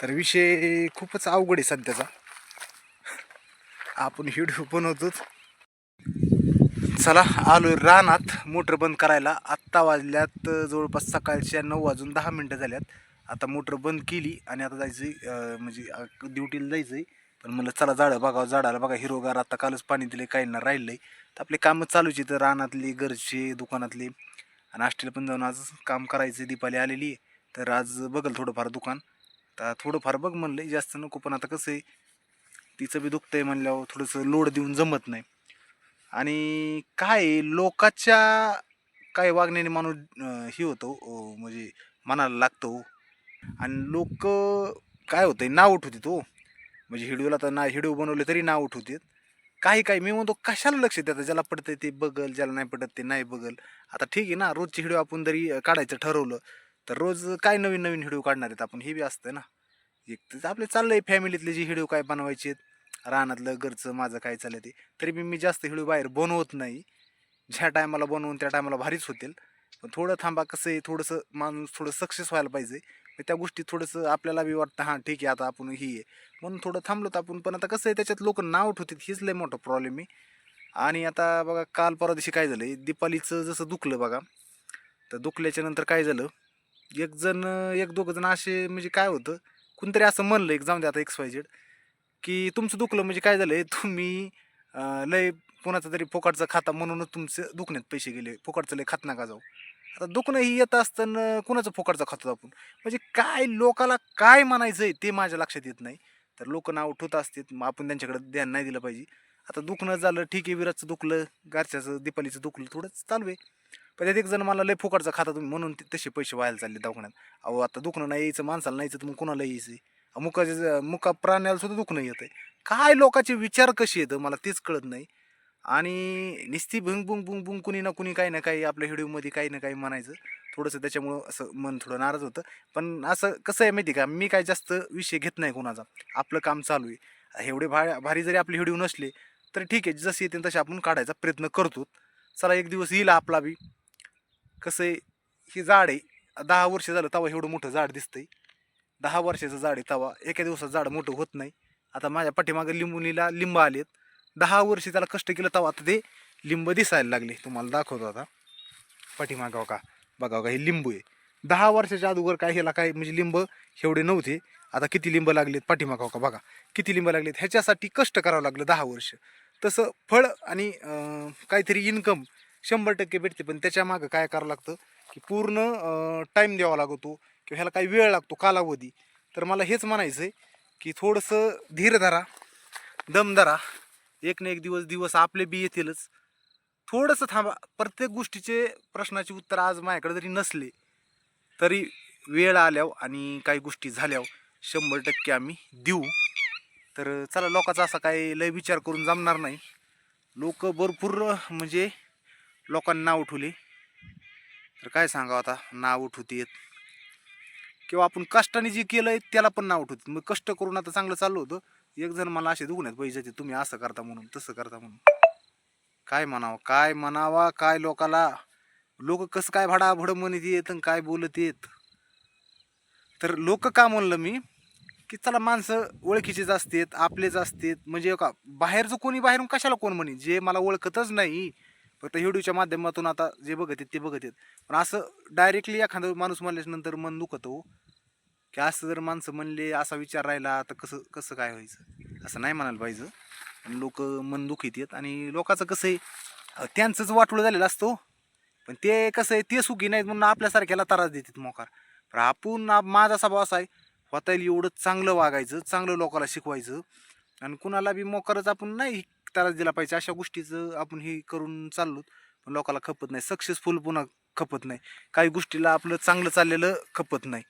तर विषय खूपच अवघड आहे सध्याचा. आपण व्हिडिओ बनवतोच. चला आलो रानात. मोटर बंद करायला. आत्ता वाजल्यात जवळपास सकाळच्या नऊ वाजून दहा मिनटं झाल्यात. आता मोटर बंद केली आणि आता जायचं म्हणजे ड्युटीला जायचं आहे पण म्हणलं चला झाडं बघावं झाडाला बघा. हिरोगार आता कालच पाणी दिले काही ना राहिलं तर आपले कामं चालूच तर रानातले घरचे दुकानातले. आणि हॉस्टेल पण जाऊन आज काम करायचं दीपाली आलेली आहे. तर आज बघल थोडंफार दुकान. तर थोडंफार बघ म्हणलं जास्त नको पण आता कसं आहे तिचं बी दुखतंय म्हणल्यावर थोडंसं लोड देऊन जमत नाही. आणि काय लोकाच्या काय वागण्याने माणूस हे होतो म्हणजे मनाला लागतो. आणि लोक काय होतंय नाव उठवते तो हो. म्हणजे हिडिओला तर ना हिडिओ बनवले तरी नाव उठवतात. काही काही मी म्हणतो कशाला लक्ष देतात ज्याला पडतं ते बघल ज्याला नाही पडत ते नाही बघल. आता ठीक आहे ना रोजची हिडिओ आपण जरी काढायचं ठरवलं तर रोज काय नवीन नवीन हिडिओ काढणार आहेत आपण हे बी असतं ना. एक तर आपले चाललंय फॅमिलीतले जे हिडिओ काय बनवायचे रानातलं घरचं माझं काय चाललं ते. तरी बी मी जास्त व्हिडिओ बाहेर बनवत नाही. ज्या टायमाला बनवून त्या टायमाला भारीच होतील. पण थोडं थांबा कसं आहे थोडंसं माणूस थोडं सक्सेस व्हायला पाहिजे. मग त्या गोष्टी थोडंसं आपल्याला बी वाटतं हां ठीक आहे आता आपण ही आहे. म्हणून थोडं थांबलो तर आपण. पण आता कसं आहे त्याच्यात लोक नाव ठेवतात हीच लय मोठा प्रॉब्लेम आहे. आणि आता बघा काल परवा दिवशी काय झालं दीपालीचं जसं दुखलं बघा तर दुखल्याच्या नंतर काय झालं एक जण एक दोघं जण असे म्हणजे काय होतं कोणतरी असं म्हणलं एक जाऊन दे आता एक्स वाय झेड की तुमचं दुखलं म्हणजे काय झालं तुम्ही लय कोणाचा तरी फोकाटचं खाता म्हणूनच तुमचे दुखण्यात पैसे गेले. फोकाटचं लय खात नका जाऊ. आता दुखणं ही येत असताना कुणाचं फोकाटचं खातो आपण? म्हणजे काय लोकाला काय म्हणायचं आहे ते माझ्या लक्षात येत नाही. तर लोक नाव ठोत असतात मग आपण त्यांच्याकडे ध्यान नाही दिलं पाहिजे. आता दुखणं झालं ठीक आहे विराजचं दुखलं गारच्याचं दीपालीचं दुखलं थोडंच चालू आहे. पण त्यात एक जण मला लय फुकटचा खाता तुम्ही म्हणून ते तसे पैसे व्हायला चालले दवाखान्यात. अहो आता दुखणं नाही यायचं माणसाला नाही यायचं तर मग कोणाला यायचं? मुका मुका प्राण्याला सुद्धा दुखणं येतं काय लोकांचे विचार कसे येतं मला तेच कळत नाही. आणि निस्ती भुंग बुंग भुंग बुंग कुणी ना कुणी काही ना काही आपल्या व्हिडिओमध्ये काही ना काही म्हणायचं. थोडंसं त्याच्यामुळं असं मन थोडं नाराज होतं. पण असं कसं आहे माहिती का? मी काय जास्त विषय घेत नाही कोणाचा. आपलं काम चालू आहे. एवढे भा भारी जरी आपले व्हिडिओ नसले तर ठीक आहे जसे येते तसे आपण काढायचा प्रयत्न करतो. चला एक दिवस येईल आपला बी. कसं आहे ही झाड आहे. दहा वर्ष झालं तवा एवढं मोठं झाड दिसतंय. दहा वर्षाचं झाड आहे तवा. एका दिवसात झाड मोठं होत नाही. आता माझ्या पाठीमागं लिंबुनीला लिंब आलेत. दहा वर्ष त्याला कष्ट केलं तेव्हा आता ते लिंब दिसायला लागले. तुम्हाला दाखवतो आता. पाठीमागाव का बघा का हे लिंबू आहे. दहा वर्षाच्या अगोदर काय ह्याला काय म्हणजे लिंब एवढे नव्हते. आता किती लिंब लागलेत पाठीमागाव का बघा. किती लिंब लागलेत? ह्याच्यासाठी कष्ट करावं लागलं दहा वर्ष. तसं फळ आणि काहीतरी इन्कम शंभर टक्के भेटते. पण त्याच्या मागं काय करावं लागतं की पूर्ण टाईम द्यावा लागतो किंवा ह्याला काही वेळ लागतो कालावधी. तर मला हेच म्हणायचं आहे की थोडंसं धीर धरा दम धरा. एक ना एक दिवस दिवस आपले बी येतीलच. थोडंसं थांबा. प्रत्येक गोष्टीचे प्रश्नाचे उत्तर आज माझ्याकडे जरी नसले तरी वेळ आल्यावर आणि काही गोष्टी झाल्यावर शंभर टक्के आम्ही देऊ. तर चला लोकांचा असा काही लय विचार करून जमणार नाही. लोक भरपूर म्हणजे लोकांना नाव उठवली. तर काय सांगावं आता? नाव उठवतेत किंवा आपण कष्टाने जे केलंय त्याला पण नाव उठवते मग कष्ट करून आता चांगलं चाललं होतं. एक जण मला असे दुखण्यात पैसे देते तुम्ही असं करता म्हणून तसं करता म्हणून. काय म्हणावं? काय म्हणावा? काय लोकाला? लोक कसं काय भाडा भडाभड म्हणत येत आणि काय बोलत येत तर लोक का म्हणलं मी? की चला माणसं ओळखीचेच असतात आपलेच असतात. म्हणजे का बाहेरचं कोणी बाहेरून कशाला कोण म्हणे? जे मला ओळखतच नाही फक्त व्हिडिओच्या माध्यमातून आता जे बघत आहेत ते बघत आहेत. पण असं डायरेक्टली एखादा माणूस म्हणल्याच्या मन दुखत हो. की असं जर माणसं म्हणले असा विचार राहिला तर कसं कसं काय व्हायचं? असं नाही म्हणायला पाहिजे. लोक मन दुखीत येत आणि लोकांचं कसं आहे त्यांचंच वाटोळं झालेलं असतो हो. पण ते कसं आहे ते सुखी नाहीत म्हणून आपल्यासारख्याला त्रास देतात मोकार. पण आपण माझा स्वभाव असा आहे होता येईल एवढं चांगलं वागायचं चांगलं लोकाला शिकवायचं. आणि कुणाला बी मोकारच आपण नाही त्रास दिला पाहिजे. अशा गोष्टीचं आपण हे करून चाललो पण लोकांना खपत नाही. सक्सेसफुल पुन्हा खपत नाही. काही गोष्टीला आपलं चांगलं चाललेलं खपत नाही.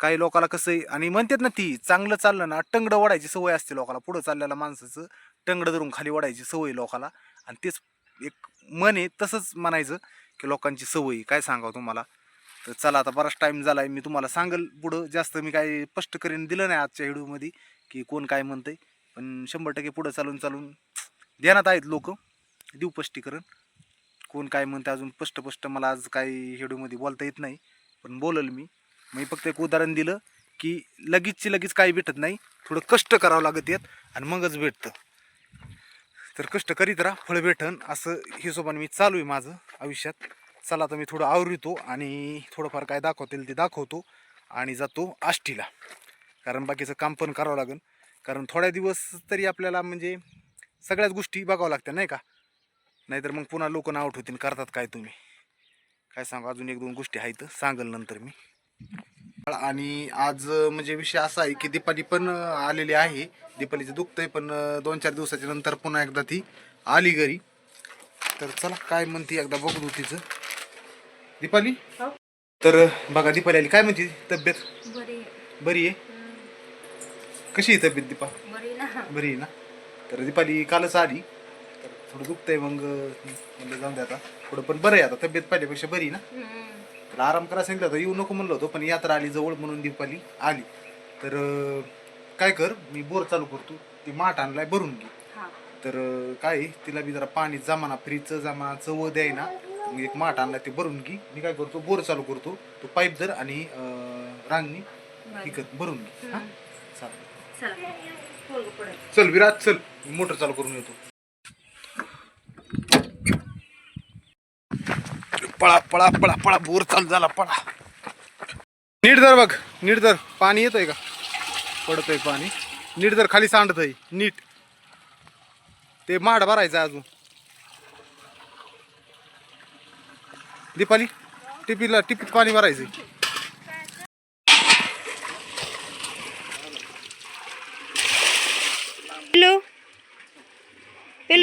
काही लोकांना कसं आहे आणि म्हणतात ना ती चांगलं चाललं ना टंगडं वडायची सवय असते लोकाला. पुढं चाललेल्या माणसाचं टंगडं धरून खाली वडायची सवय लोकाला. आणि तेच एक मन आहे तसंच म्हणायचं की लोकांची सवय काय सांगावं तुम्हाला? तर चला आता बराच टाईम झाला आहे मी तुम्हाला सांगेल पुढं. जास्त मी काय स्पष्ट करीन दिलं नाही आजच्या व्हिडिओमध्ये की कोण काय म्हणतंय. पण शंभर टक्के पुढं चालून चालून ध्यानात आहेत लोक. देऊ स्पष्टीकरण कोण काय म्हणते अजून स्पष्ट स्पष्ट मला आज काही हेडूमध्ये बोलता येत नाही पण बोलल मी. मी फक्त एक उदाहरण दिलं की लगेचची लगेच काही भेटत नाही. थोडं कष्ट करावं लागत येत आणि मगच भेटतं. तर कष्ट करीत राहा फळ भेटन. असं हिशोबाने मी चालू आहे माझं आयुष्यात. चला तर मी थोडं आवरितो आणि थोडंफार काय दाखवता येईल ते दाखवतो आणि जातो आष्टीला. कारण बाकीचं काम पण करावं लागेल. कारण थोड्या दिवस तरी आपल्याला म्हणजे सगळ्याच गोष्टी बघावं लागत्या नाही का? नाहीतर मग पुन्हा लोक नाव ठेवतील करतात काय तुम्ही? काय सांगू? अजून एक दोन गोष्टी आहेत सांगल नंतर मी. आणि आज म्हणजे विषय असा आहे की दीपाली पण आलेली आहे. दीपालीचं दुखतंय पण दोन चार दिवसाच्या नंतर पुन्हा एकदा ती आली घरी. तर चला काय म्हणते एकदा बघू तिचं. दीपाली? हो. तर बघा दीपाली आली. काय म्हणते तब्येत? बरी बरी आहे? कशी आहे तब्येत दीपा? बरी ना. बरी आहे ना? तर दीपाली कालच आली. तर थोडं दुखतंय मग म्हणलं जाऊन दे आता. थोडं पण बरं आहे आता तब्येत पहिल्यापेक्षा बरी आहे ना. तर आराम करा सांगितलं होतं येऊ नको म्हणलं होतं पण यात्रा आली जवळ म्हणून दीपाली आली. तर अं, काय कर मी बोर चालू करतो. ती माठ आणलाय भरून घे. हा. तर अं, काय आहे, तिला बी जरा पाणी जमाना फ्रीजचं जमा चव द्याय ना. मग एक माठ आणलाय ते भरून घे. मी काय करतो बोर चालू करतो. तो पाईप धर आणि अं, रांगणी हे कर भरून घे. हा? चालेल. चला चल विराट चल. मोटर चालू करून येतो. पळा पळा पळा पळा. बोर चालू झाला पळा. नीट धर बघ नीट धर. पाणी येतोय का? पडतोय पाणी. नीट धर खाली सांडतंय. नीट. ते माड भरायचं अजून. दीपाली टिपीला टिपीत पाणी भरायचंय.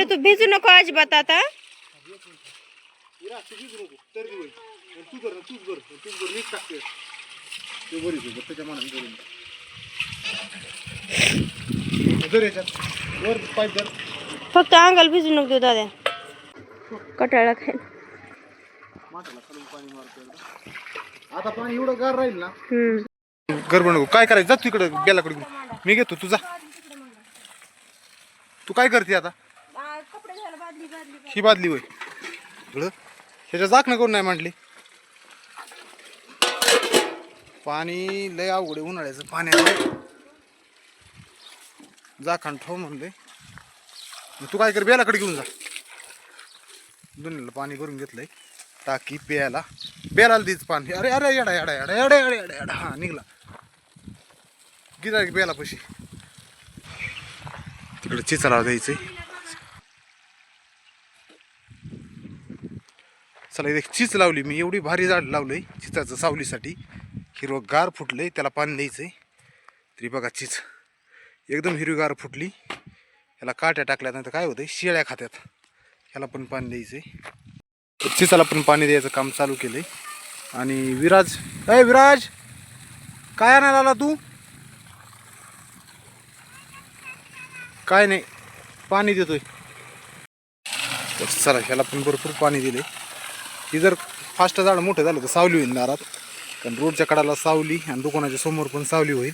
तू भिजू नको अजिबात आता. फक्त अंगाला भिजू नको देऊ दादा. कटाळा खाय आता पाणी एवढं गार राहील ना गरबड नको. काय करायचं? जा तू इकडे बेलाकडे मी घेतो तुझा तू काय करते आता? ही बादली होय. ह्याच्या जाकणं करून नाही म्हटली पाणी लय अवघड आहे उन्हाळ्याचं पाण्याचं. जाखण ठेव म्हणले. तू काय कर बेलाकडे घेऊन जा. दोन्हीला पाणी भरून घेतलंय. टाकी प्यायला. बेलाला तीच पाणी. अरे अरे येडा येडा येडा येडा येडा येडा येडा. हा निघला. गिरा बेला पशी तिकडे चिचाला द्यायचंय. चला एक चीच लावली मी एवढी भारी झाड लावलं आहे चिचाचं सावलीसाठी. हिरवं गार आहे त्याला पाणी द्यायचं आहे तरी बघा चीच एकदम हिरवीगार फुटली. याला काट्या टाकल्या तर काय होतं शेळ्या खात्यात. ह्याला पण पाणी द्यायचं आहे चिचाला पण पाणी द्यायचं काम चालू केलंय. आणि विराज अय विराज! काय आणायला आला तू? काय नाही पाणी देतोय. चला ह्याला पण भरपूर पाणी दिले ही जर फास्ट झाड मोठं झालं तर सावली होईल दारात कारण रोडच्या कडाला सावली आणि दुकानाच्या समोर पण सावली होईल.